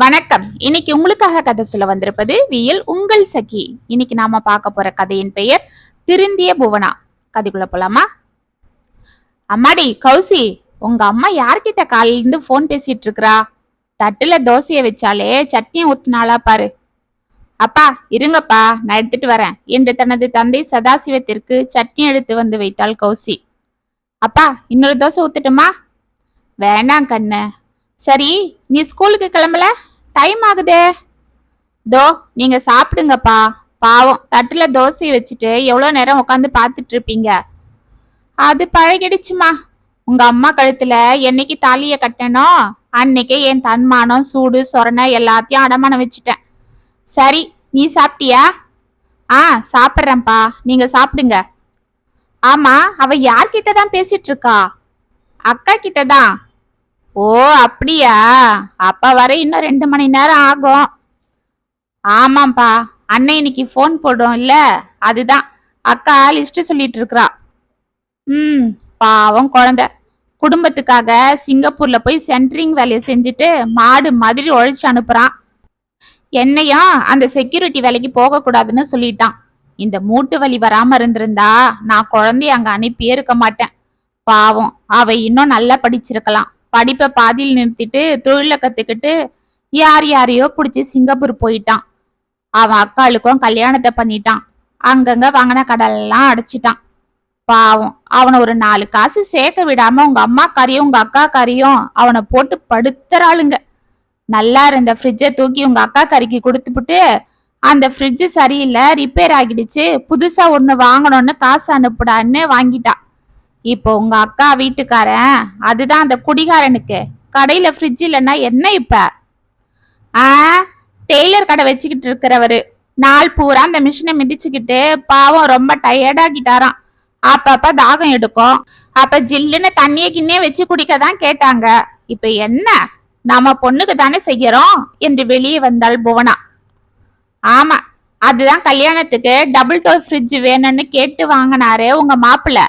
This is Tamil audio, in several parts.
வணக்கம். இன்னைக்கு உங்களுக்காக கதை சொல்ல வந்திருப்பது வியல் உங்கள் சகி. இன்னைக்கு நாம பார்க்க போற கதையின் பெயர் திருந்திய புவனா. கதைக்குள்ள போலாமா? அம்மாடி கௌசி உங்க அம்மா யார்கிட்ட காலையில இருந்து போன் பேசிட்டு இருக்கிறா? தட்டுல தோசைய வச்சாலே சட்னியை ஊத்துனாளா பாரு. அப்பா இருங்கப்பா நான் எடுத்துட்டு வரேன். என்று தனது தந்தை சதாசிவத்திற்கு சட்னி எடுத்து வந்து வைத்தாள் கௌசி. அப்பா இன்னொரு தோசை ஊத்துட்டுமா? வேண்டாம் கண்ணு. சரி நீ ஸ்கூலுக்கு கிளம்பல? டைம் ஆகுதே. தோ நீங்க சாப்பிடுங்கப்பா. பாவம் தட்டுல தோசை வச்சுட்டு எவ்வளோ நேரம் உட்காந்து பார்த்துட்டு இருப்பீங்க? அது பழகிடுச்சுமா. உங்க அம்மா கழுத்துல என்னைக்கு தாலிய கட்டனோ அன்னைக்கே என் தன்மானம் சூடு சொரணை எல்லாத்தையும் அடமானம் வச்சுட்டேன். சரி நீ சாப்பிட்டியா? ஆ சாப்பிட்றேன்ப்பா. நீங்க சாப்பிடுங்க. ஆமா அவ யார்கிட்ட தான் பேசிட்டு இருக்கா? அக்கா கிட்ட தான் ஓ அப்படியா? அப்போ வர இன்னும் ரெண்டு மணி நேரம் ஆகும். ஆமாம்ப்பா அண்ணன் இன்னைக்கு ஃபோன் போடும் இல்ல அதுதான். அக்கா லிஸ்ட் சொல்லிட்டு இருக்கிறா. ம் பாவம் குழந்த. குடும்பத்துக்காக சிங்கப்பூர்ல போய் சென்ட்ரிங் வேலையை செஞ்சுட்டு மாடு மாதிரி ஒழிச்சு அனுப்புறான். என்னையும் அந்த செக்யூரிட்டி வேலைக்கு போகக்கூடாதுன்னு சொல்லிட்டான். இந்த மூட்டு வலி வராம இருந்திருந்தா நான் குழந்தைய அங்க அனுப்பியே இருக்க மாட்டேன். பாவம் அவ இன்னும் நல்லா படிச்சிருக்கலாம். படிப்பை பாதியில் நிறுத்திட்டு தொழில கத்துக்கிட்டு யார் யாரையோ பிடிச்சி சிங்கப்பூர் போயிட்டான். அவன் அக்காளுக்கும் கல்யாணத்தை பண்ணிட்டான். அங்கங்க வாங்கின கடலெல்லாம் அடைச்சிட்டான். பாவம் அவனை ஒரு நாலு காசு சேர்க்க விடாம உங்க அம்மா கறியும் உங்க அக்கா கறியும் அவனை போட்டு படுத்துறாளுங்க. நல்லா இருந்த ஃப்ரிட்ஜை தூக்கி உங்க அக்கா கறிக்கு கொடுத்துப்புட்டு அந்த ஃப்ரிட்ஜு சரியில்லை ரிப்பேர் ஆகிடுச்சு. புதுசா ஒன்று வாங்கணும்னு காசு அனுப்புடான்னு வாங்கிட்டான் இப்போ உங்க அக்கா வீட்டுக்காரன் அதுதான் அந்த குடிகாரனுக்கு. கடையில ஃப்ரிட்ஜ் இல்லைன்னா என்ன இப்ப? ஆ டெய்லர் கடை வச்சுக்கிட்டு இருக்கிறவரு. நாள் பூரா அந்த மிஷினை மிதிச்சுக்கிட்டு பாவம் ரொம்ப டயர்டாகிட்டாராம் அப்பப்ப தாகம் எடுக்கும். அப்ப ஜில்லுன்னு தண்ணிய கிண்ணே வச்சு குடிக்க தான் கேட்டாங்க. இப்ப என்ன? நம்ம பொண்ணுக்கு தானே செய்யறோம்? என்று வெளியே வந்தாள் புவனா. ஆமா அதுதான் கல்யாணத்துக்கு டபுள் டோர் ஃப்ரிட்ஜ் வேணும்னு கேட்டு வாங்கினாரே உங்க மாப்பிள்ள.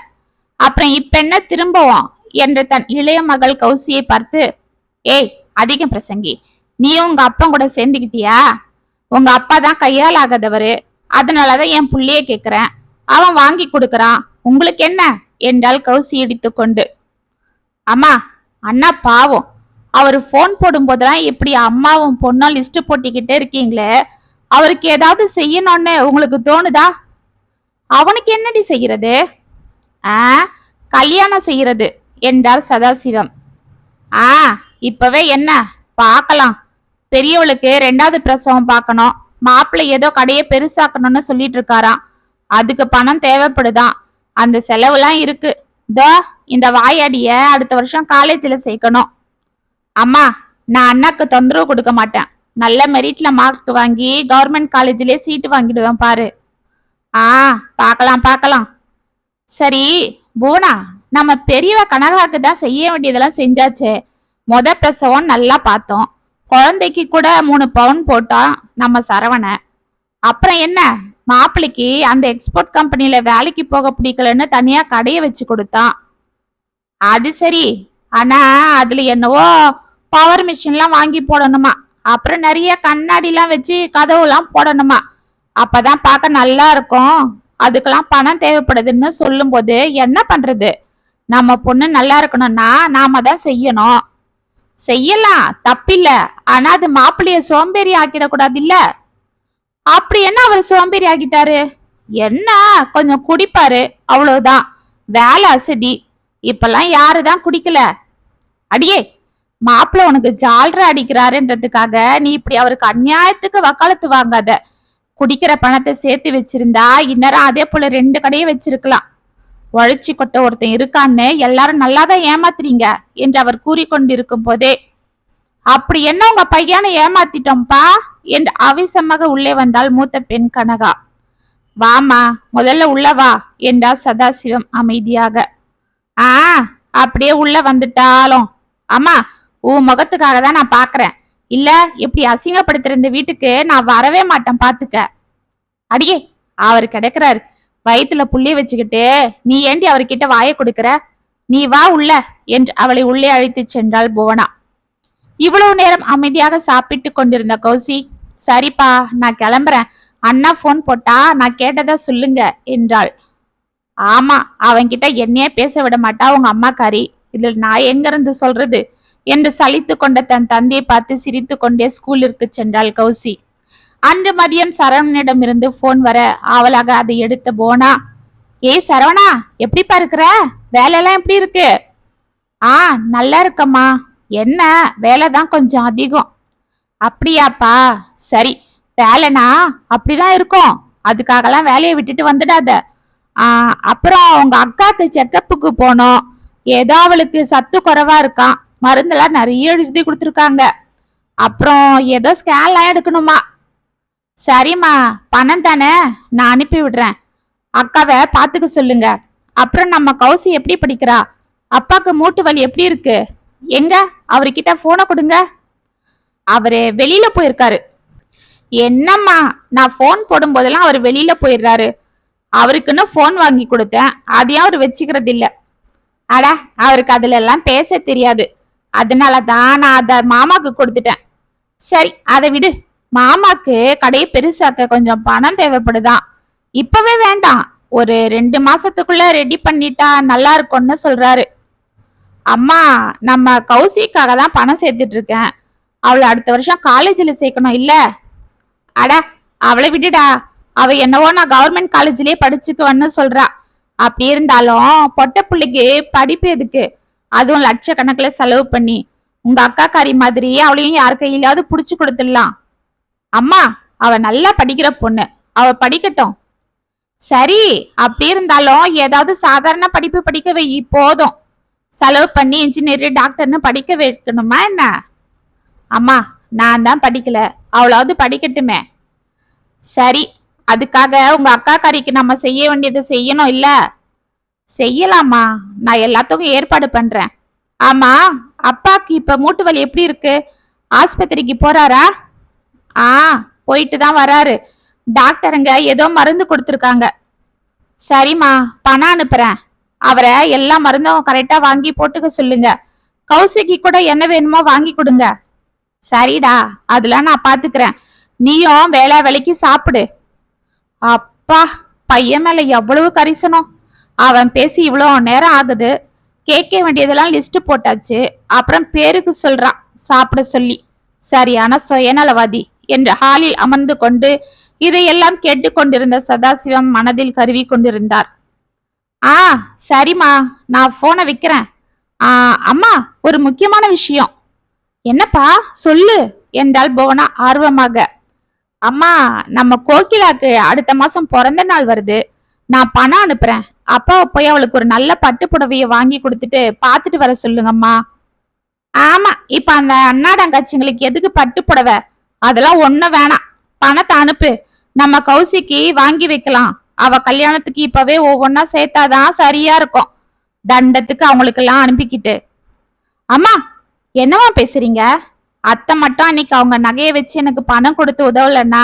அப்புறம் இப்ப என்ன திரும்பவும்? என்று தன் இளைய மகள் கௌசியை பார்த்து ஏய் அதிகம் பிரசங்கி. நீயும் உங்க அப்பா கூட சேர்ந்துக்கிட்டியா உங்க அப்பா தான் கையால் ஆகாதவரு. அதனாலதான் என் புள்ளைய கேக்குறேன். அவன் வாங்கி கொடுக்கறான். உங்களுக்கு என்ன? என்றால் கௌசி இடித்துக்கொண்டு. அம்மா அண்ணா பாவம். அவர் ஃபோன் போடும்போதெல்லாம் இப்படி அம்மாவும் பொண்ணும் லிஸ்ட் போட்டிக்கிட்டே இருக்கீங்களே. அவருக்கு ஏதாவது செய்யணும்னு உங்களுக்கு தோணுதா? அவனுக்கு என்னடி செய்யறது? ஆ கல்யாணம் செய்யறது என்றார் சதாசிவம். ஆ இப்பவே என்ன? பார்க்கலாம். பெரியவளுக்கு ரெண்டாவது பிரசவம் பார்க்கணும். மாப்பிள்ளை ஏதோ கடையை பெருசாக்கணும்னு சொல்லிட்டு இருக்காராம் அதுக்கு பணம் தேவைப்படுதான் அந்த செலவுலாம் இருக்கு. தோ இந்த வாயாடிய அடுத்த வருஷம் காலேஜில் சேர்க்கணும். அம்மா நான் அண்ணாக்கு தொந்தரவு கொடுக்க மாட்டேன். நல்ல மெரிட்ல மார்க் வாங்கி கவர்மெண்ட் காலேஜிலே சீட்டு வாங்கிடுவேன் பாரு. ஆ பார்க்கலாம் பார்க்கலாம். சரி போனா நம்ம பெரியவ கனகாக்கு தான் செய்ய வேண்டியதெல்லாம் செஞ்சாச்சே. மொத பிரசவம் நல்லா பார்த்தோம். குழந்தைக்கு கூட மூணு பவுன் போட்டோம் நம்ம சரவண. அப்புறம் என்ன? மாப்பிள்ளைக்கு அந்த எக்ஸ்போர்ட் கம்பெனியில வேலைக்கு போக பிடிக்கலன்னு தனியா கடையை வச்சு கொடுத்தான். அது சரி. ஆனா அதுல என்னவோ பவர் மிஷின்லாம் வாங்கி போடணுமா? அப்புறம் நிறைய கண்ணாடிலாம் வச்சு கதவுலாம் போடணுமா? அப்பதான் பார்க்க நல்லா இருக்கும். அதுக்கெல்லாம் பணம் தேவைப்படுதுன்னு சொல்லும்போது என்ன பண்றது? நம்ம பொண்ணு நல்லா இருக்கணும்னா நாம தான் செய்யணும். செய்யலாம் தப்பில்ல. ஆனா அது மாப்பிள்ளைய சோம்பேறி ஆக்கிடக்கூடாது இல்ல அப்படி என்ன அவர் சோம்பேறி ஆக்கிட்டாரு? என்ன? கொஞ்சம் குடிப்பாரு. அவ்வளவுதான். வேலை அசதி. இப்பெல்லாம் யாருதான் குடிக்கல? அடியே மாப்பிள்ள உனக்கு ஜால்ரா அடிக்கிறாருன்றதுக்காக நீ இப்படி அவருக்கு அநியாயத்துக்கு வக்காலத்து வாங்காத. குடிக்கிற பணத்தை சேர்த்து வச்சிருந்தா இந்நேரம் அதே போல ரெண்டு கடையை வச்சிருக்கலாம். உழைச்சி கொட்ட ஒருத்தன் இருக்கான்னு எல்லாரும் நல்லாதான் ஏமாத்துறீங்க என்று அவர் கூறிக்கொண்டிருக்கும் போதே அப்படி என்ன உங்க பையனை ஏமாத்திட்டோம்ப்பா? என்று ஆவேசமாக உள்ளே வந்தால் மூத்த பெண் கனகா. வாமா முதல்ல உள்ள வா என்றார் சதாசிவம் அமைதியாக. ஆ அப்படியே உள்ள வந்துட்டாலும். அம்மா உன் முகத்துக்காக தான் நான் பாக்குறேன் இல்ல இப்படி அசிங்கப்படுத்துற இந்த வீட்டுக்கு நான் வரவே மாட்டேன் பாத்துக்க. அடியே அவர் கிடைக்கிறாரு. வயிற்றுல புள்ளிய வச்சுக்கிட்டு நீ ஏண்டி அவர்கிட்ட வாயை கொடுக்கற? நீ வா உள்ள என்று அவளை உள்ளே அழைத்துச் சென்றாள் புவனா. இவ்வளவு நேரம் அமைதியாக சாப்பிட்டு கொண்டிருந்த கௌசி சரிப்பா நான் கிளம்புறேன். அண்ணா ஃபோன் போட்டா நான் கேட்டதா சொல்லுங்க என்றாள். ஆமா அவன்கிட்ட என்னையே பேச விட மாட்டா உங்க அம்மாக்காரி இதில் நான் எங்க இருந்து சொல்றது? என்று சலித்து கொண்ட தன் தந்தையை பார்த்து சிரித்து கொண்டே ஸ்கூலிற்கு சென்றாள் கௌசி. அன்று மதியம் சரவணனிடமிருந்து போன் வர ஆவலாக அதை எடுத்த போனா ஏய் சரவணா எப்படிப்பா இருக்கிற வேலையெல்லாம் எப்படி இருக்கு? ஆ நல்லா இருக்கம்மா. என்ன? வேலை தான் கொஞ்சம் அதிகம். அப்படியாப்பா. சரி. வேலைனா அப்படிதான் இருக்கும். அதுக்காகலாம் வேலையை விட்டுட்டு வந்துடாத. ஆ, அப்புறம் உங்க அக்காக்கு செக்கப்புக்கு போனோம். ஏதோ அவளுக்கு சத்து குறைவா இருக்கான் மருந்தெல்லாம் நிறைய எழுதி கொடுத்துருக்காங்க. அப்புறம் ஏதோ ஸ்கேன்லாம் எடுக்கணுமா? சரிம்மா பணம் தானே நான் அனுப்பி விடுறேன். அக்காவை பார்த்துக்க சொல்லுங்க. அப்புறம் நம்ம கௌசி எப்படி படிக்கிறா? அப்பாக்கு மூட்டு வலி எப்படி இருக்கு? எங்க? அவர்கிட்ட போனை கொடுங்க. அவரு வெளியில போயிருக்காரு. என்னம்மா நான் ஃபோன் போடும்போதெல்லாம் அவர் வெளியில போயிடுறாரு. அவருக்குன்னு ஃபோன் வாங்கி கொடுத்தேன். அதையும் அவர் வச்சுக்கிறது இல்லை அட அவருக்கு அதுல எல்லாம் பேச தெரியாது. அதனால தான் நான் அதை மாமாக்கு கொடுத்துட்டேன். சரி அதை விடு. மாமாக்கு கடையை பெருசாக்க கொஞ்சம் பணம் தேவைப்படுதான் இப்பவே வேண்டாம். ஒரு ரெண்டு மாசத்துக்குள்ள ரெடி பண்ணிட்டா நல்லா இருக்கும்னு சொல்றாரு. அம்மா நம்ம கௌசிக்காக தான் பணம் சேர்த்துட்டு இருக்கேன். அவளை அடுத்த வருஷம் காலேஜில் சேர்க்கணும் இல்ல? அட அவளை விடுடா. அவ என்னவோ நான் கவர்மெண்ட் காலேஜ்லயே படிச்சுக்குவேன்னு சொல்றா. அப்படி இருந்தாலும் பொட்டை பிள்ளைக்கு படிப்பு எதுக்கு? அதுவும் லட்சக்கணக்கில் செலவு பண்ணி உங்க அக்காக்காரி மாதிரியே அவளையும் யார் கையிலாவது புடிச்சு கொடுத்துடலாம். அம்மா அவ நல்லா படிக்கிற பொண்ணு. அவ படிக்கட்டும். சரி அப்படி இருந்தாலும் ஏதாவது சாதாரண படிப்பு படிக்க வை போதும். செலவு பண்ணி இன்ஜினியர் டாக்டர்னு படிக்க வைக்கணுமா என்ன? அம்மா நான் தான் படிக்கல. அவளாவது படிக்கட்டுமே. சரி அதுக்காக உங்க அக்காக்காரிக்கு நம்ம செய்ய வேண்டியதை செய்யணும் இல்லை? செய்யலாமா? நான் எல்லாத்துக்கும் ஏற்பாடு பண்றேன். ஆமா அப்பாக்கு இப்ப மூட்டு வலி எப்படி இருக்கு? ஆஸ்பத்திரிக்கு போறாரா? ஆ போயிட்டு தான் வராரு. டாக்டருங்க ஏதோ மருந்து கொடுத்துருக்காங்க. சரிம்மா பணம் அனுப்புறேன். அவரை எல்லா மருந்தும் கரெக்டா வாங்கி போட்டுக்க சொல்லுங்க. கௌசிக்கு கூட என்ன வேணுமோ வாங்கி கொடுங்க. சரிடா அதெல்லாம் நான் பாத்துக்கிறேன். நீயும் வேலை வேலைக்கு சாப்பிடு. அப்பா பையன் மேல எவ்வளவு கரிசனம். அவன் பேசி இவ்வளோ நேரம் ஆகுது. கேட்க வேண்டியதெல்லாம் லிஸ்ட் போட்டாச்சு. அப்புறம் பேருக்கு சொல்றான் சாப்பிட சொல்லி. சரியான சுயநலவாதி. என்று ஹாலில் அமர்ந்து கொண்டு இதையெல்லாம் கேட்டுக்கொண்டிருந்த சதாசிவம் மனதில் கருவி கொண்டிருந்தார். ஆ சரிம்மா நான் போனை வைக்கிறேன். ஆ அம்மா ஒரு முக்கியமான விஷயம். என்னப்பா சொல்லு என்றாள் புவனா ஆர்வமாக. அம்மா நம்ம கோகிலாக்கு அடுத்த மாசம் பிறந்த நாள் வருது. நான் பணம் அனுப்புறேன். அப்பாவை போய் அவளுக்கு ஒரு நல்ல பட்டு புடவைய வாங்கி கொடுத்துட்டு பார்த்துட்டு வர சொல்லுங்கம்மா. ஆமா இப்ப அந்த அண்ணாடங்காட்சிங்களுக்கு எதுக்கு பட்டு புடவை அதெல்லாம் ஒன்றும் வேணாம். பணத்தை அனுப்பு. நம்ம கௌசிக்கு வாங்கி வைக்கலாம். அவ கல்யாணத்துக்கு இப்பவே ஒவ்வொன்னா சேர்த்தாதான் சரியா இருக்கும். தண்டத்துக்கு அவங்களுக்கெல்லாம் அனுப்பிக்கிட்டு. அம்மா என்னவா பேசுறீங்க? அத்தை மட்டும் அன்னைக்கு அவங்க நகையை வச்சு எனக்கு பணம் கொடுத்து உதவலன்னா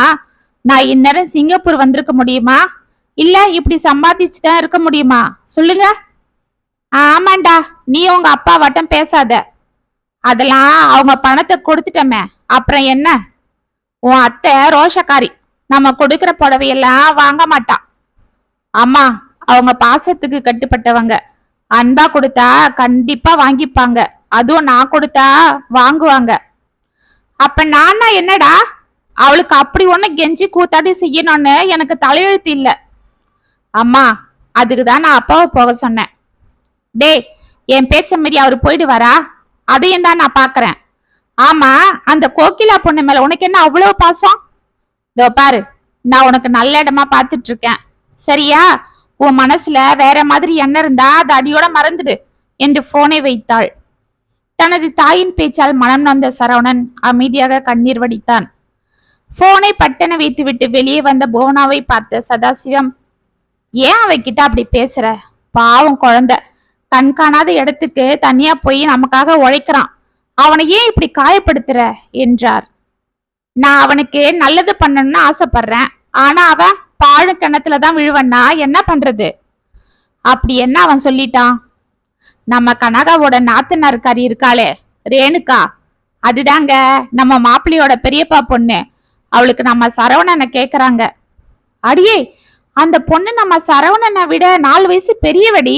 நான் இந்நேரம் சிங்கப்பூர் வந்திருக்க முடியுமா? இல்ல இப்படி சம்பாதிச்சு தான் இருக்க முடியுமா? சொல்லுங்க. ஆமாண்டா நீ உங்க அப்பா வட்டம் பேசாத. அதெல்லாம் அவங்க பணத்தை கொடுத்துட்டமே. அப்புறம் என்ன? உன் அத்தை ரோஷக்காரி நம்ம கொடுக்கிற புடவையெல்லாம் வாங்க மாட்டா. அம்மா அவங்க பாசத்துக்கு கட்டுப்பட்டவங்க. அன்பா கொடுத்தா கண்டிப்பா வாங்கிப்பாங்க. அதுவும் நான் கொடுத்தா வாங்குவாங்க. அப்ப நானா என்னடா? அவளுக்கு அப்படி ஒண்ணு கெஞ்சி கூத்தாடி செய்யணும்னு எனக்கு தலையெழுத்து இல்லை. அம்மா அதுக்கு தான் நான் அப்பாவை போக சொன்னேன். டேய் என் பேச்ச மாரி அவர் போயிடுவாரா? அதையும் தான் நான் பாக்குறேன். ஆமா அந்த கோகிலா பொண்ணு மேல உனக்கு என்ன அவ்வளவு பாசம்? இதோ பாரு நான் உனக்கு நல்ல இடமா பார்த்துட்டு இருக்கேன் சரியா? உன் மனசுல வேற மாதிரி எண்ணம் இருந்தா அது அடியோட மறந்துடு என்று போனை வைத்தாள். தனது தாயின் பேச்சால் மனம் நொந்த சரவணன் அமைதியாக கண்ணீர் வடித்தான். போனை பட்டன வைத்துவிட்டு வெளியே வந்த புவனாவை பார்த்த சதாசிவம் ஏன் அவகிட்ட அப்படி பேசுற? பாவம் குழந்தை. கண் காணாத இடத்துக்கு தனியா போய் நமக்காக உழைக்கிறான். அவனை ஏன் இப்படி காயப்படுத்துற? என்றார். நான் அவனுக்கு நல்லது பண்ணணும்னு ஆசைப்படுறேன். ஆனா அவன் பாழு கிணத்துல தான் விழுவன்னா என்ன பண்றது? அப்படி என்ன அவன் சொல்லிட்டான்? நம்ம கனகாவோட நாத்தனார்காரி இருக்காளே ரேணுக்கா அதுதாங்க நம்ம மாப்பிள்ளையோட பெரியப்பா பொண்ணு. அவளுக்கு நம்ம சரவணனை கேக்குறாங்க. அடியே அந்த பொண்ணு நம்ம சரவணனை விட நாலு வயசு பெரியவடி.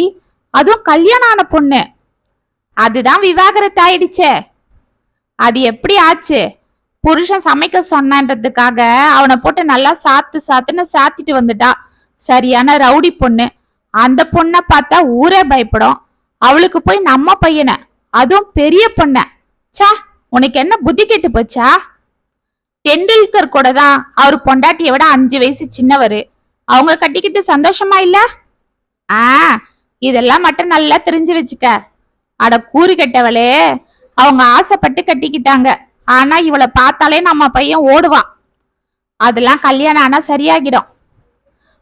அதுவும் கல்யாணம் ஆன பொண்ணு. அதுதான் விவாகரத்து ஆயிடுச்சே அது எப்படி ஆச்சு? புருஷன் சமைக்க சொன்னான்றதுக்காக அவனை போட்டு நல்லா சாத்து சாத்துன்னு சாத்திட்டு வந்துட்டா. சரியான ரவுடி பொண்ணு. அந்த பொண்ணை பார்த்தா ஊரே பயப்படும். அவளுக்கு போய் நம்ம பையனை அதுவும் பெரிய பொண்ண. சா உனக்கு என்ன புத்தி கெட்டு போச்சா? தெண்டுல்கர் கூட தான் அவர் பொண்டாட்டியை விட அஞ்சு வயசு சின்னவர். அவங்க கட்டிக்கிட்டு சந்தோஷமா இல்ல? ஆ இதெல்லாம் மட்டும் நல்லா தெரிஞ்சு வச்சுக்க. அட கூறு கெட்டவளே அவங்க ஆசைப்பட்டு கட்டிக்கிட்டாங்க. ஆனா இவளை பார்த்தாலே நம்ம பையன் ஓடுவான். அதெல்லாம் கல்யாணம் ஆனா சரியாகிடும்.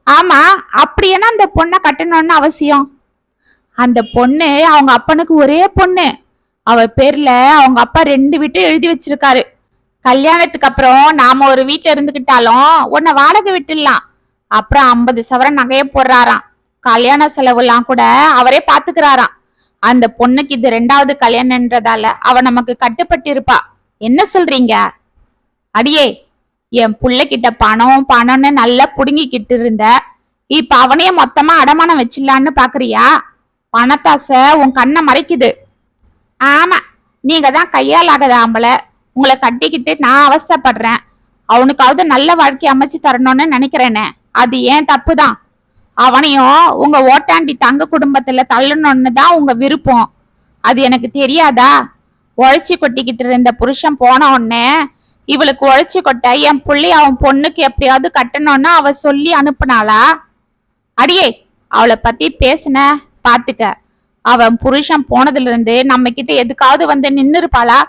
ஆமா அப்படி என்ன அந்த பொண்ணை கட்டணும்னு அவசியம்? அந்த பொண்ணு அவங்க அப்பனுக்கு ஒரே பொண்ணு. அவ பேர்ல அவங்க அப்பா ரெண்டு வீட்டு எழுதி வச்சிருக்காரு. கல்யாணத்துக்கு அப்புறம் நாம ஒரு வீட்டுல இருந்துகிட்டாலும் உன்னை வாடகை விட்டுடலாம். அப்புறம் ஐம்பது சவரன் நகைய போடுறாராம். கல்யாண செலவுலாம் கூட அவரே பாத்துக்கிறாராம். அந்த பொண்ணுக்கு இது ரெண்டாவது கல்யாணம்ன்றதால அவ நமக்கு கட்டுப்பட்டு இருப்பா என்ன சொல்றீங்க? அடியே என் பிள்ளைகிட்ட பணம் பணம்னு நல்லா புடுங்கிக்கிட்டு இருந்த இப்ப அவனையே மொத்தமா அடமானம் வச்சிடலான்னு பாக்குறியா? பணத்தாசை உன் கண்ணை மறைக்குது. ஆமா நீங்க தான் கையால் ஆகாத ஆம்பளை. உங்களை கட்டிக்கிட்டு நான் அவஸ்தைப்படுறேன். அவனுக்காவது நல்ல வாழ்க்கை அமைச்சு தரணும்னு நினைக்கிறேனே. அது ஏன் தப்பு தான் அவனையும் உங்க ஓட்டாண்டி தங்க குடும்பத்துல தள்ளணும்னு தான் உங்க விருப்பம். அது எனக்கு தெரியாதா? உழைச்சி கொட்டிக்கிட்டு இருந்த புருஷன் போன உடனே இவளுக்கு உழைச்சி கொட்ட என் புள்ளி அவன் பொண்ணுக்கு எப்படியாவது கட்டணும்னு அவ சொல்லி அனுப்புனாளா? அடியே அவளை பத்தி பேசுன பாத்துக்க. அவன் புருஷன் போனதுல இருந்து நம்ம கிட்ட எதுக்காவது வந்து நின்னு இருப்பாளா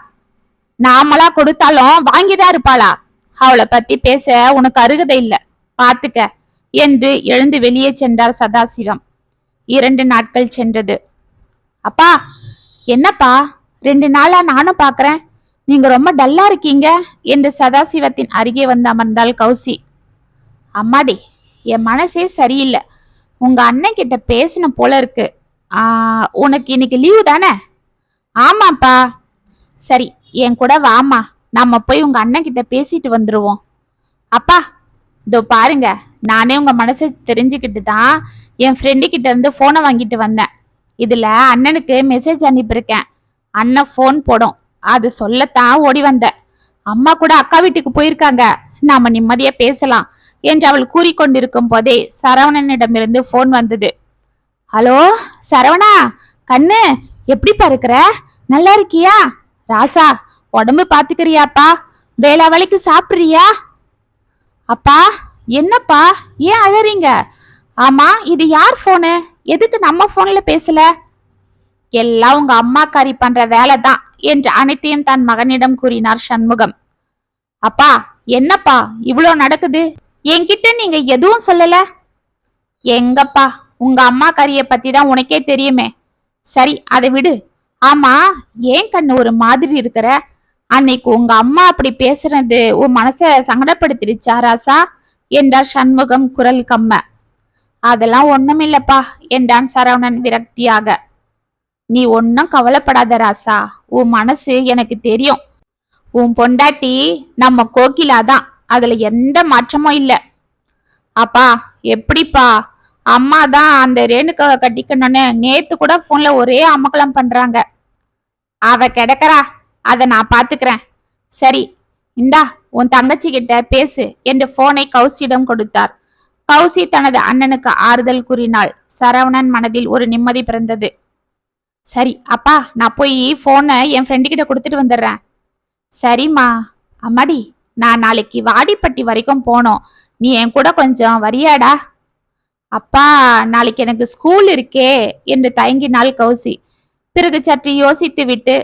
நாமளா கொடுத்தாலும் வாங்கிதான் இருப்பாளா? அவளை பத்தி பேச உனக்கு அருகதை இல்லை. பாத்துக்க என்று எழுந்து வெளியே சென்றார் சதாசிவம். இரண்டு நாட்கள் சென்றது. அப்பா என்னப்பா? ரெண்டு நாளா நானும் பாக்குறேன் நீங்க ரொம்ப டல்லா இருக்கீங்க என்று சதாசிவத்தின் அருகே வந்து அமர்ந்தாள் கௌசி. அம்மாடி என் மனசே சரியில்லை. உங்க அண்ணன் கிட்ட பேசின போல இருக்கு. உனக்கு இன்னைக்கு லீவு தானே? ஆமாப்பா. சரி என் கூட வாமா நம்ம போய் உங்க அண்ணன் கிட்ட பேசிட்டு வந்துருவோம். அப்பா இதோ பாருங்க நானே உங்க மனசை தெரிஞ்சுக்கிட்டு தான் என் ஃப்ரெண்டு கிட்ட இருந்து போனை வாங்கிட்டு வந்தேன். இதுல அண்ணனுக்கு மெசேஜ் அனுப்பியிருக்கேன். அண்ணன் ஃபோன் போடும். அது சொல்லத்தான் ஓடி வந்தேன். அம்மா கூட அக்கா வீட்டுக்கு போயிருக்காங்க. நாம நிம்மதியா பேசலாம் என்று அவள் கூறிக்கொண்டிருக்கும் போதே சரவணனிடமிருந்து ஃபோன் வந்தது. ஹலோ சரவணா கண்ணு எப்படிப்பா இருக்கிற நல்லா இருக்கியா? ராசா உடம்பு பாத்துக்கிறியாப்பா? வேளா வேலைக்கு சாப்பிட்றியா? அப்பா என்னப்பா ஏன் அழறீங்க? ஆமா இது யார் போனு எதுக்கு நம்ம போன்ல பேசல? எல்லாம் உங்க அம்மாக்காரி பண்ற வேலை தான் என்று அனைத்தையும் தன் மகனிடம் கூறினார் சண்முகம். அப்பா என்னப்பா இவ்வளோ நடக்குது? என்கிட்ட நீங்க எதுவும் சொல்லல? எங்கப்பா உங்க அம்மாக்காரிய பத்தி தான் உனக்கே தெரியுமே. சரி அதை விடு. ஆமா ஏன் கண்ணு ஒரு மாதிரி இருக்கிற? அன்னைக்கு உங்க அம்மா அப்படி பேசுனது உன் மனச சங்கடப்படுத்திடுச்சா ராசா? என்றார் சண்முகம் குரல் கம்ம. அதெல்லாம் ஒண்ணுமில்லப்பா என்றான் சரவணன் விரக்தியாக. நீ ஒன்னும் கவலைப்படாத ராசா உன் மனசு எனக்கு தெரியும். உன் பொண்டாட்டி நம்ம கோகிலா தான் அதுல எந்த மாற்றமும் இல்ல. அப்பா எப்படிப்பா? அம்மா தான் அந்த ரேணுக்காவை கட்டிக்கணும்னு நேத்து கூட போன்ல ஒரே அமக்கலம் பண்றாங்க. அவ கிடக்கறா? அதை நான் பார்த்துக்கிறேன். சரி இந்தா உன் தங்கச்சி கிட்ட பேசு என்று போனை கௌசியிடம் கொடுத்தார். கௌசி தனது அண்ணனுக்கு ஆறுதல் கூறினாள். சரவணன் மனதில் ஒரு நிம்மதி பிறந்தது. சரி அப்பா நான் போய் போனை என் ஃப்ரெண்டு கிட்ட கொடுத்துட்டு வந்துடுறேன். சரிம்மா அம்மாடி நான் நாளைக்கு வாடிப்பட்டி வரைக்கும் போனோம். நீ என் கூட கொஞ்சம் வரியாடா. அப்பா நாளைக்கு எனக்கு ஸ்கூல் இருக்கே என்று தயங்கினாள் கௌசி. பிறகு சற்று யோசித்து விட்டு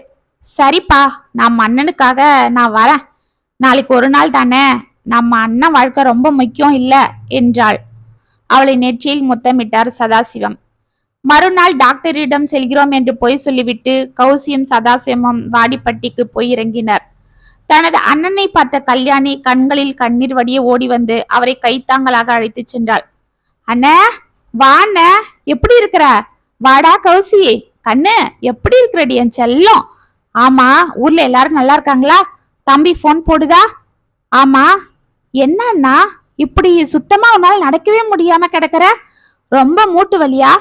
சரிப்பா நம்ம அண்ணனுக்காக நான் வரேன். நாளைக்கு ஒரு நாள் தானே நம்ம அண்ணன் வாழ்க்கை ரொம்ப முக்கியம் இல்ல என்றாள். அவளை நெற்றியில் முத்தமிட்டார் சதாசிவம். மறுநாள் டாக்டரிடம் செல்கிறோம் என்று பொய் சொல்லிவிட்டு கௌசியும் சதாசிவமும் வாடிப்பட்டிக்கு போய் இறங்கினர். தனது அண்ணனை பார்த்த கல்யாணி கண்களில் கண்ணீர் வடிய ஓடி வந்து அவரை கைத்தாங்களாக அழைத்துச் சென்றாள். அண்ணே வா எப்படி இருக்கிற? வாடா கௌசி கண்ணு எப்படி இருக்கிறடி என் செல்லம்? ஆமா ஊர்ல எல்லாரும் நல்லா இருக்காங்களா? தம்பி ஃபோன் போடுதா? ஆமா. என்னன்னா இப்படி சுத்தமா உன்னால நடக்கவே முடியாம கிடக்குற? ரொம்ப மூட்டு வலியா?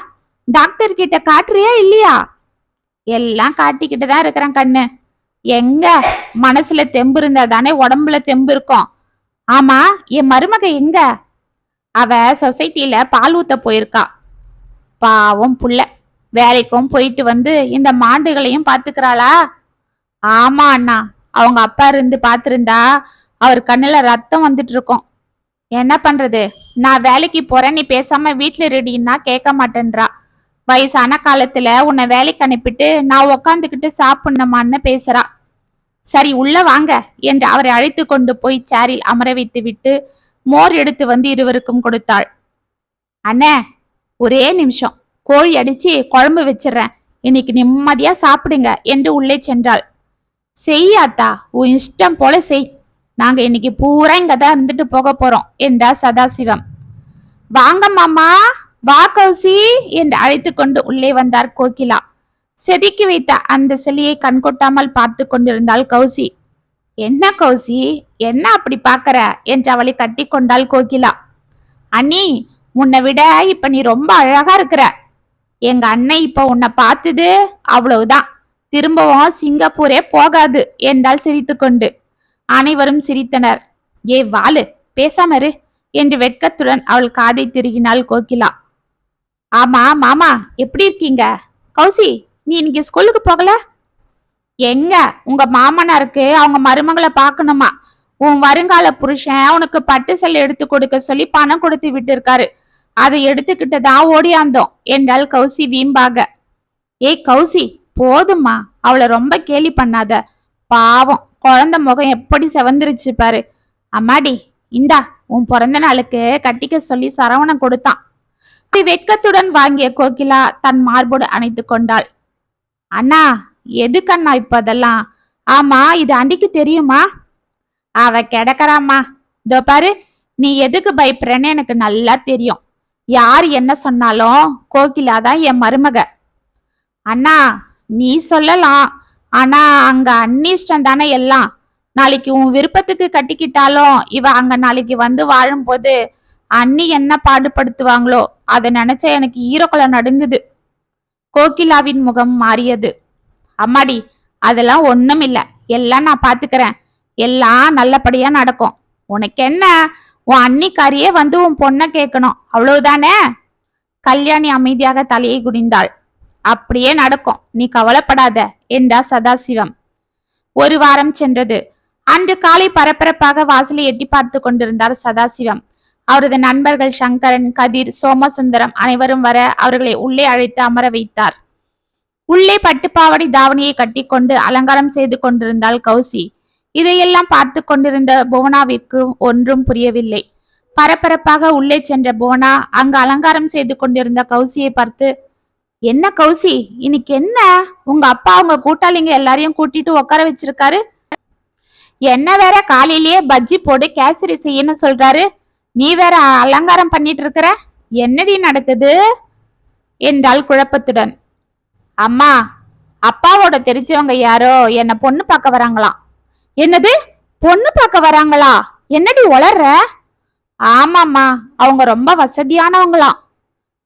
டாக்டர் கிட்ட காட்டுறியா இல்லையா? எல்லாம் காட்டிக்கிட்டு தான் இருக்கிறேன் கண்ணு. எங்க? மனசுல தெம்பு இருந்தா தானே உடம்புல தெம்பு இருக்கும். ஆமா என் மருமக எங்க? அவ சொசைட்டில பால் ஊத்த போயிருக்கா. பாவம் புள்ள. வேலைக்கும் போயிட்டு வந்து இந்த மாண்டுகளையும் பாத்துக்கிறாளா ஆமா அண்ணா. அவங்க அப்பா இருந்து பாத்திருந்தா அவர் கண்ணுல ரத்தம் வந்துட்டு இருக்கும் என்ன பண்றது? நான் வேலைக்கு போறேன் நீ பேசாம வீட்டுல ரெடின்னா கேட்க மாட்டேன்றா. வயசான காலத்துல உன்னை வேலைக்கு அனுப்பிட்டு நான் உக்காந்துக்கிட்டு சாப்பிடணுமான்னு பேசுறா. சரி உள்ள வாங்க என்று அவரை அழைத்து கொண்டு போய் சேரில் அமர வைத்து விட்டு மோர் எடுத்து வந்து இருவருக்கும் கொடுத்தாள். அண்ணே ஒரே நிமிஷம். கோழி அடிச்சு குழம்பு வச்சிடுறேன். இன்னைக்கு நிம்மதியா சாப்பிடுங்க என்று உள்ளே சென்றாள். செய் அத்தா உன் இஷ்டம் போல செய். நாங்க இன்னைக்கு பூரா இங்க தான் இருந்துட்டு போக போறோம் என்றார் சதாசிவம். வாங்க மாமா வா கௌசி என்று அழைத்து கொண்டு உள்ளே வந்தார் கோகிலா. செதுக்கி வைத்த அந்த சிலையை கண்கொட்டாமல் பார்த்து கொண்டிருந்தாள் கௌசி. என்ன கௌசி என்ன அப்படி பாக்குற என்று அவளை கட்டி கொண்டாள் கோகிலா. அண்ணி உன்னை விட இப்ப நீ ரொம்ப அழகா இருக்கிற. எங்க அண்ணன் இப்ப உன்னை பார்த்தது அவ்வளவுதான். திரும்பவும் சிங்கப்பூரே போகாது என்றாள் சிரித்துக்கொண்டு. அனைவரும் சிரித்தனர். ஏ வாலு பேசாமரு என்று வெட்கத்துடன் அவள் காதை திருகினாள் கோகிலா. ஆமா மாமா எப்படி இருக்கீங்க? கௌசி நீ இன்னைக்கு ஸ்கூலுக்கு போகல? எங்க? உங்க மாமனாருக்கு அவங்க மருமகளை பார்க்கணுமா? உன் வருங்கால புருஷன் உனக்கு பட்டு செல் எடுத்து கொடுக்க சொல்லி பணம் கொடுத்து விட்டு இருக்காரு அதை எடுத்துக்கிட்டதா ஓடியாந்தோம் என்றாள் கௌசி வீம்பாக. ஏய் கௌசி போதும்மா. அவளை ரொம்ப கேலி பண்ணாத. பாவம். குழந்த முகம் எப்படி செவந்துருச்சு பாரு. அம்மாடி இந்தா உன் பிறந்த நாளுக்கு கட்டிக்க சொல்லி சரவணம் கொடுத்தான். வெட்கத்துடன் வாங்கிய கோகிலா தன் மார்போடு அணைத்து கொண்டாள். அண்ணா எதுக்கண்ணா இப்ப அதெல்லாம்? ஆமா இது அண்டிக்கு தெரியுமா? அவ கிடக்கறாம்மா. இதோ பாரு நீ எதுக்கு பயப்படுறேன்னு எனக்கு நல்லா தெரியும். யார் என்ன சொன்னாலும் கோகிலா தான் என் மருமக. அண்ணா நீ சொல்லலாம். ஆனா அங்க அன்னிஷ்டம் தானே எல்லாம். நாளைக்கு உன் விருப்பத்துக்கு கட்டிக்கிட்டாலும் இவ அங்க நாளைக்கு வந்து வாழும்போது அண்ணி என்ன பாடுபடுத்துவாங்களோ அதை நினைச்ச எனக்கு ஈரக்குலை நடுங்குது. கோகிலாவின் முகம் மாறியது. அம்மாடி அதெல்லாம் ஒண்ணும் இல்ல எல்லாம் நான் பாத்துக்கிறேன். எல்லாம் நல்லபடியா நடக்கும். உனக்கு என்ன? உன் அன்னிக்காரியே வந்து உன் பொண்ணை கேட்கணும். அவ்வளவுதானே? கல்யாணி அமைதியாக தலையை குனிந்தாள். அப்படியே நடக்கும். நீ கவலைப்படாத என்றார் சதாசிவம். ஒரு வாரம் சென்றது. அன்று காலை பரபரப்பாக வாசலை எட்டி பார்த்து கொண்டிருந்தார் சதாசிவம். அவரது நண்பர்கள் சங்கரன் கதிர் சோமசுந்தரம் அனைவரும் வர அவர்களை உள்ளே அழைத்து அமர வைத்தார். உள்ளே பட்டுப்பாவடி தாவணியை கட்டிக்கொண்டு அலங்காரம் செய்து கொண்டிருந்தாள் கௌசி. இதையெல்லாம் பார்த்து கொண்டிருந்த புவனாவிற்கு ஒன்றும் புரியவில்லை. பரபரப்பாக உள்ளே சென்ற புவனா அங்கு அலங்காரம் செய்து கொண்டிருந்த கௌசியை பார்த்து என்ன கௌசி? இன்னைக்கு என்ன? உங்க அப்பா உங்க கூட்டாளிங்க எல்லாரையும் கூட்டிட்டு உட்கார வச்சிருக்காரு. என்ன வேற? காலையிலேயே பஜ்ஜி போடு கேசரி செய்யன்னு சொல்றாரு. நீ வேற அலங்காரம் பண்ணிட்டு இருக்கிற? என்னடி நடக்குது? என்றால் குழப்பத்துடன். அம்மா அப்பாவோட தெரிஞ்சவங்க யாரோ? என்ன பொண்ணு பார்க்க வராங்களாம். என்னது? பொண்ணு பார்க்க வராங்களா? என்னடி உளர்ற? ஆமாம்மா அவங்க ரொம்ப வசதியானவங்களாம்.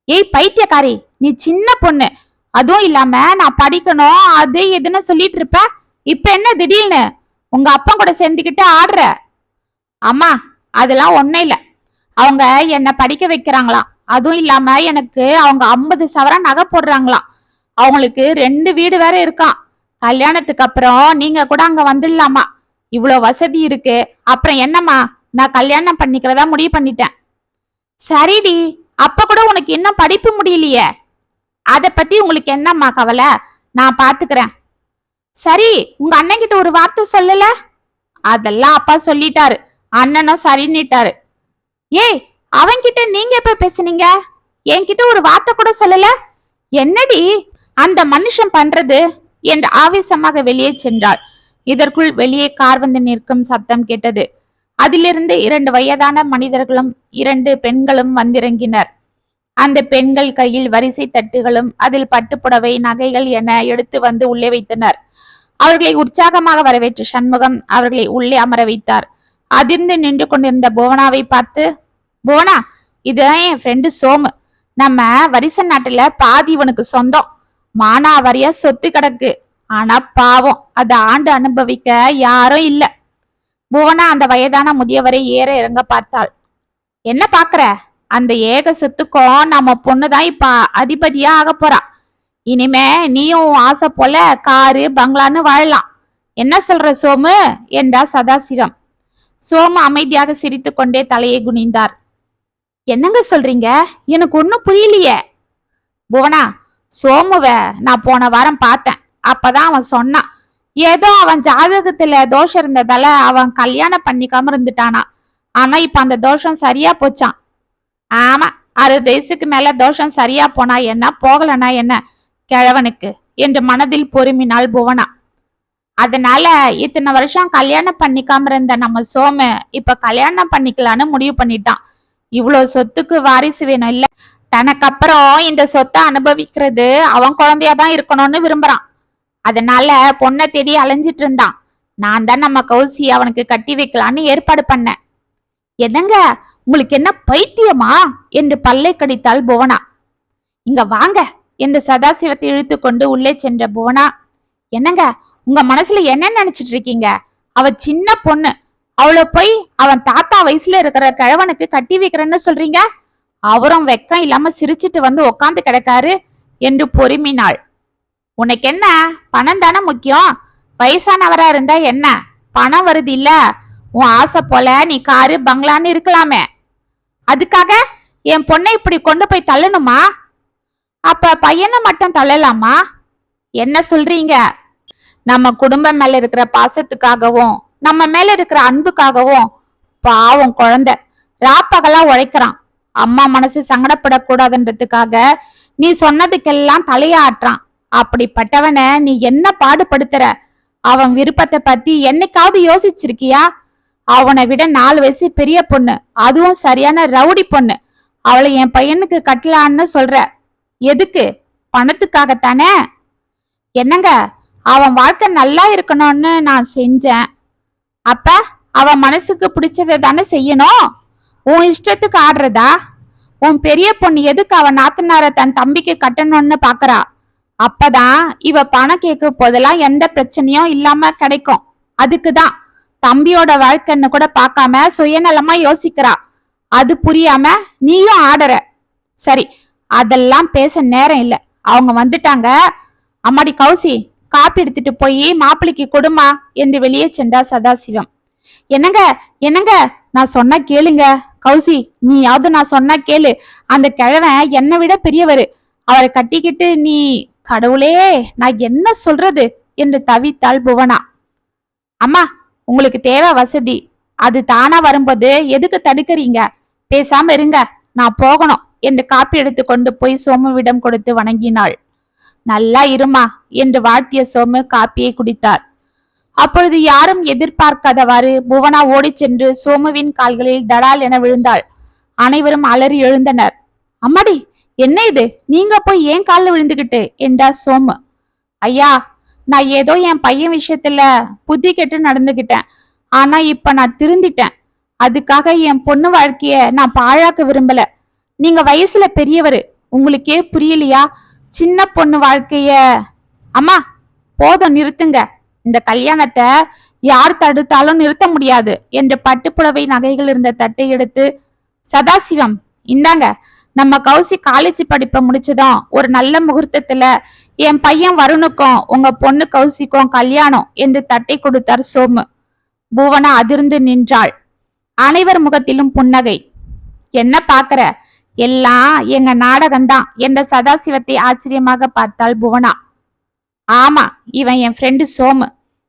ஏய் பைத்தியக்காரி நீ சின்ன பொண்ணு. அதுவும் இல்லாம நான் படிக்கணும் அது எதுன்னு சொல்லிட்டு இருப்ப. இப்ப என்ன திடீர்னு? உங்க அப்பா கூட சேர்ந்துக்கிட்டு ஆடுற. அம்மா அதெல்லாம் ஒன்றும் இல்ல. அவங்க என்னை படிக்க வைக்கிறாங்களாம். அதுவும் இல்லாம எனக்கு அவங்க ஐம்பது சவரம் நகை போடுறாங்களாம். அவங்களுக்கு ரெண்டு வீடு வேற இருக்கான் கல்யாணத்துக்கு அப்புறம் நீங்க கூட அங்க வந்துடலாமா? இவ்வளோ வசதி இருக்கு. அப்புறம் என்னம்மா? நான் கல்யாணம் பண்ணிக்கிறதா முடிவு பண்ணிட்டேன். சரிடி. அப்ப கூட உனக்கு இன்னும் படிப்பு முடியலையே. அதை பத்தி உங்களுக்கு என்னம்மா கவலை? நான் பாத்துக்கிறேன். சரி உங்க அண்ணன் கிட்ட ஒரு வார்த்தை சொல்லல? அதெல்லாம் அப்பா சொல்லிட்டாரு. அண்ணனும் சரின்னுட்டாரு. ஏய் அவன்கிட்ட நீங்க எப்ப பேசுனீங்க? என்கிட்ட ஒரு வார்த்தை கூட சொல்லல? என்னடி அந்த மனுஷன் பண்றது? என்று ஆவேசமாக வெளியே சென்றாள். இதற்குள் வெளியே கார் வந்து நிற்கும் சத்தம் கேட்டது. அதிலிருந்து இரண்டு வயதான மனிதர்களும் இரண்டு பெண்களும் வந்திறங்கினர். அந்த பெண்கள் கையில் வரிசை தட்டுகளும் அதில் பட்டுப்புடவை நகைகள் என எடுத்து வந்து உள்ளே வைத்தனர். அவர்களை உற்சாகமாக வரவேற்ற சண்முகம் அவர்களை உள்ளே அமர வைத்தார். அதிர்ந்து நின்று கொண்டிருந்த புவனாவை பார்த்து புவனா இதுதான் என் ஃப்ரெண்டு சோமு. நம்ம வரிசை நாட்டுல பாதி இவனுக்கு சொந்தம். மானாவாரியா சொத்து கிடக்கு. ஆனா பாவம் அதை ஆண்டு அனுபவிக்க யாரும் இல்ல. புவனா அந்த வயதான முதியவரை ஏற இறங்க பார்த்தாள். என்ன பாக்குற? அந்த ஏக சொத்துக்கும் நம்ம பொண்ணுதான் இப்ப அதிபதியா ஆக போறா. இனிமே நீயும் ஆசை போல காரு பங்களான்னு வாழலாம். என்ன சொல்ற சோமு? என்றா சதாசிவம். சோமு அமைதியாக சிரித்து கொண்டே தலையை குனிந்தார். என்னங்க சொல்றீங்க? எனக்கு ஒன்னும் புரியலையே. புவனா சோமுவ நான் போன வாரம் பார்த்தேன். அப்பதான் அவன் சொன்னான். ஏதோ அவன் ஜாதகத்துல தோஷம் இருந்ததால அவன் கல்யாணம் பண்ணிக்காம இருந்துட்டானா. ஆனா இப்ப அந்த தோஷம் சரியா போச்சான் ஆமா அறுபது வயசுக்கு மேல தோஷம் சரியா போனா என்ன போகலனா என்ன கிழவனுக்கு? என்று மனதில் பொறுமினாள் புவனா. அதனால இத்தனை வருஷம் கல்யாணம் பண்ணிக்காம இருந்த நம்ம சோமு இப்ப கல்யாணம் பண்ணிக்கலான்னு முடிவு பண்ணிட்டான். இவ்வளவு சொத்துக்கு வாரிசு வேணும் இல்ல? தனக்கு அப்புறம் இந்த சொத்தை அனுபவிக்கிறது அவன் குழந்தையா தான் இருக்கணும்னு விரும்புறான். அதனால பொண்ணை தேடி அலைஞ்சிட்டு இருந்தான். நான் தான் நம்ம கௌசி அவனுக்கு கட்டி வைக்கலான்னு ஏற்பாடு பண்ணேன். என்னங்க உங்களுக்கு என்ன பைத்தியமா? என்று பல்லை கடித்தாள் புவனா. இங்க வாங்க என்று சதாசிவத்தை இழுத்து கொண்டு உள்ளே சென்ற புவனா. என்னங்க உங்க மனசுல என்ன நினைச்சிட்டு இருக்கீங்க? அவ சின்ன பொண்ணு. அவளை போய் அவன் தாத்தா வயசுல இருக்கிற கிழவனுக்கு கட்டி வைக்கிறேன்னு சொல்றீங்க? அவரும் வெக்கம் இல்லாம சிரிச்சிட்டு வந்து உக்காந்து கிடக்காரு என்று பொறுமினாள். உனக்கு என்ன பணம் தானே முக்கியம். வயசானவரா இருந்தா என்ன? பணம் வருது இல்ல? உன் ஆசை போல நீ காரு பங்களான்னு இருக்கலாமே. அதுக்காக என் பொண்ணை இப்படி கொண்டு போய் தள்ளணுமா? அப்ப பையனை மட்டும் தள்ளலாமா? என்ன சொல்றீங்க? நம்ம குடும்பம் மேல இருக்கிற பாசத்துக்காகவும் நம்ம மேல இருக்கிற அன்புக்காகவும் பாவம் குழந்தை. ராப்பகலா உழைக்கிறான். அம்மா மனசு சங்கடப்படக்கூடாதுன்றதுக்காக நீ சொன்னதுக்கெல்லாம் தலையாட்டுறான். அப்படிப்பட்டவனை நீ என்ன பாடுபடுத்துற? அவன் விருப்பத்தை பத்தி என்னைக்காவது யோசிச்சிருக்கியா? அவனை விட நாலு வயசு பெரிய பொண்ணு அதுவும் சரியான ரவுடி பொண்ணு. அவளை என் பையனுக்கு கட்டலான்னு சொல்ற. எதுக்கு? பணத்துக்காகத்தானே? என்னங்க? அவன் வாழ்க்கை நல்லா இருக்கணும்னு நான் செஞ்சேன். அப்ப அவன் மனசுக்கு பிடிச்சதை தானே செய்யணும்? உன் இஷ்டத்துக்கு ஆடுறதா? உன் பெரிய பொண்ணு எதுக்கு அவன் நாத்தனார தன் தம்பிக்கு கட்டணும்னு பாக்குறா? அப்பதான் இவ பணம் கேட்கும் போதெல்லாம் எந்த பிரச்சனையும் இல்லாம கிடைக்கும். அதுக்குதான். தம்பியோட வாழ்க்கைன்னு கூட பார்க்காம சுயநலமா யோசிக்கிறா. அது புரியாம நீயும் ஆடுற. சரி அதெல்லாம் பேச நேரம் இல்லை. அவங்க வந்துட்டாங்க. அம்மாடி கௌசி காப்பி எடுத்துட்டு போய் மாப்பிளைக்கு கொடுமா என்று வெளியே சென்றார் சதாசிவம். என்னங்க என்னங்க? நான் சொன்னா கேளுங்க. கௌசி நீயாவது நான் சொன்னா கேளு. அந்த கிழவன் என்னை விட பெரியவர். அவரை கட்டிக்கிட்டு நீ கடவுளே நான் என்ன சொல்றது? என்று தவித்தாள் புவனா. அம்மா உங்களுக்கு தேவை வசதி. அது தானா வரும்போது எதுக்கு தடுக்கறீங்க? பேசாம இருங்க. நான் போகணும். என்று காப்பி எடுத்து கொண்டு போய் சோமுவிடம் கொடுத்து வணங்கினாள். நல்லா இருமா என்று வாழ்த்திய சோமு காப்பியை குடித்தார் அப்பொழுது யாரும் எதிர்பார்க்காதவாறு புவனா ஓடிச் சென்று சோமுவின் கால்களில் தடால் என விழுந்தாள். அனைவரும் அலறி எழுந்தனர். அம்மாடி என்ன இது? நீங்க போய் ஏன் காலில் விழுந்துகிட்டு? என்றார் சோமு. ஐயா நான் ஏதோ என் பையன் விஷயத்துல புத்தி கெட்டு நடந்துகிட்டேன். ஆனா இப்ப நான் திருந்திட்டேன். அதுக்காக என் பொண்ணு வாழ்க்கைய நான் பாழாக்க விரும்பல. நீங்க வயசுல பெரியவர் உங்களுக்கே புரியலையா? சின்ன பொண்ணு வாழ்க்கைய அம்மா போதும் நிறுத்துங்க. இந்த கல்யாணத்தை யார் தடுத்தாலும் நிறுத்த முடியாது என்று பட்டுப்புடவை நகைகள் இருந்த தட்டை எடுத்து சதாசிவம் இந்தாங்க. நம்ம கௌசி காலேஜ் படிப்பை முடிச்சதும் ஒரு நல்ல முகூர்த்தத்துல என் பையன் வருணுக்கும் உங்க பொண்ணு கௌசிக்கும் கல்யாணம் என்று தட்டை கொடுத்தார் சோமு. புவனா அதிர்ந்து நின்றாள். அனைவர் முகத்திலும் புன்னகை. என்ன பாக்குற? எல்லாம் எங்க நாடகம்தான் என்ற சதாசிவத்தை ஆச்சரியமாக பார்த்தாள் புவனா. ஆமா இவன் என் ஃப்ரெண்டு சோமு.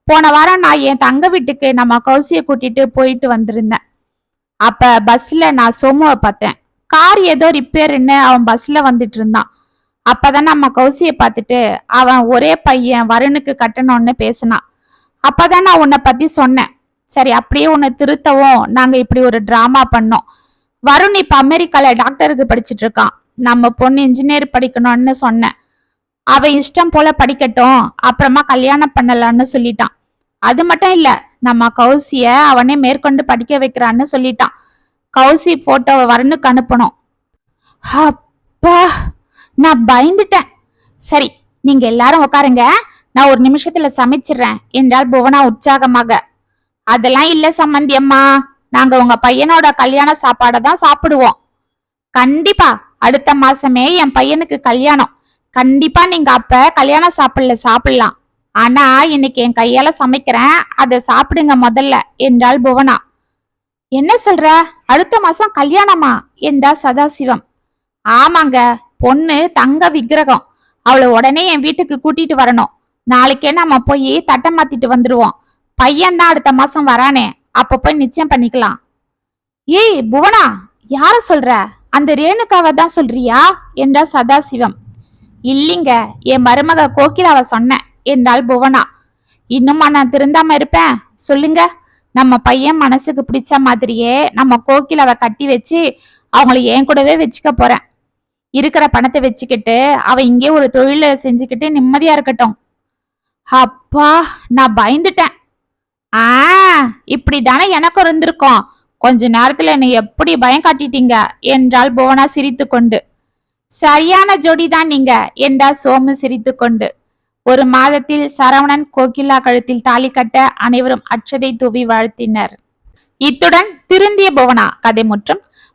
போன வாரம் நான் என் தங்க வீட்டுக்கு நம்ம கௌசியை கூட்டிட்டு போயிட்டு வந்திருந்தேன். அப்ப பஸ்ல நான் சோமுவை பார்த்தேன். கார் ஏதோ ரிப்பேர்னு அவன் பஸ்ல வந்துட்டு இருந்தான். அப்பதான் நம்ம கௌசியை பார்த்துட்டு அவன் ஒரே பையன் வருணுக்கு கட்டணும்னு பேசினான் அப்பதான் நான் உன்னை பத்தி சொன்னேன். சரி அப்படியே உன்னை திருத்தவும். நாங்க இப்படி ஒரு டிராமா பண்ணோம். வருண் இப்ப அமெரிக்கால டாக்டருக்கு படிச்சுட்டு இருக்கான். நம்ம பொண்ணு இன்ஜினியர் படிக்கணும்னு சொன்னேன். அவன் இஷ்டம் போல படிக்கட்டும். அப்புறமா கல்யாணம் பண்ணலான்னு சொல்லிட்டான். அது மட்டும் இல்ல நம்ம கௌசிய அவனே மேற்கொண்டு படிக்க வைக்கிறான்னு சொல்லிட்டான். கௌசி போட்டோவை வரனுக்கு அனுப்பணும். அப்பா! நான் பயந்துட்டேன். சரி நீங்க எல்லாரும் உட்காருங்க நான் ஒரு நிமிஷத்துல சமைச்சிடுறேன். என்றால் புவனா உற்சாகமாக. அதெல்லாம் இல்ல சம்மந்தி அம்மா. நாங்க உங்க பையனோட கல்யாண சாப்பாடை தான் சாப்பிடுவோம். கண்டிப்பா அடுத்த மாசமே என் பையனுக்கு கல்யாணம். கண்டிப்பா நீங்க அப்ப கல்யாண சாப்பிடல சாப்பிடலாம். ஆனா இன்னைக்கு என் கையால சமைக்கிறேன். அதை சாப்பிடுங்க முதல்ல என்றாள் புவனா. என்ன சொல்ற? அடுத்த மாசம் கல்யாணமா? என்றா சதாசிவம். ஆமாங்க பொண்ணு தங்க விக்கிரகம். அவளை உடனே என் வீட்டுக்கு கூட்டிட்டு வரணும். நாளைக்கே நம்ம போய் தட்டை மாத்திட்டு வந்துடுவோம் பையன் தான் அடுத்த மாசம் வரானே. அப்ப போய் நிச்சயம் பண்ணிக்கலாம். ஏய் புவனா யார சொல்ற? அந்த ரேணுகாவை தான் சொல்றியா? என்றா சதாசிவம். இல்லைங்க என் மருமக கோகிலாவை சொன்னேன் என்றாள் புவனா. இன்னுமா நான் திருந்தாம இருப்பேன்? சொல்லுங்க. நம்ம பையன் மனசுக்கு பிடிச்ச மாதிரியே நம்ம கோகிலாவை கட்டி வச்சு அவங்கள என் கூடவே வச்சுக்க போறேன். இருக்கிற பணத்தை வச்சுக்கிட்டு அவ இங்கே ஒரு தொழிலை செஞ்சுக்கிட்டு நிம்மதியா இருக்கட்டும். அப்பா நான் பயந்துட்டேன். ஆ இப்படி தானே எனக்கு இருந்திருக்கும். கொஞ்ச நேரத்துல என்னை எப்படி பயம் காட்டிட்டீங்க? என்றாள் புவனா சிரித்துக்கொண்டு. சரியான ஜோடிதான் நீங்க என்றார் சோமு சிரித்து கொண்டு ஒரு மாதத்தில் சரவணன் கோகிலா கழுத்தில் தாலி கட்ட அனைவரும் அச்சதை தூவி வாழ்த்தினர். இத்துடன் திருந்திய புவனா? கதை முற்றும்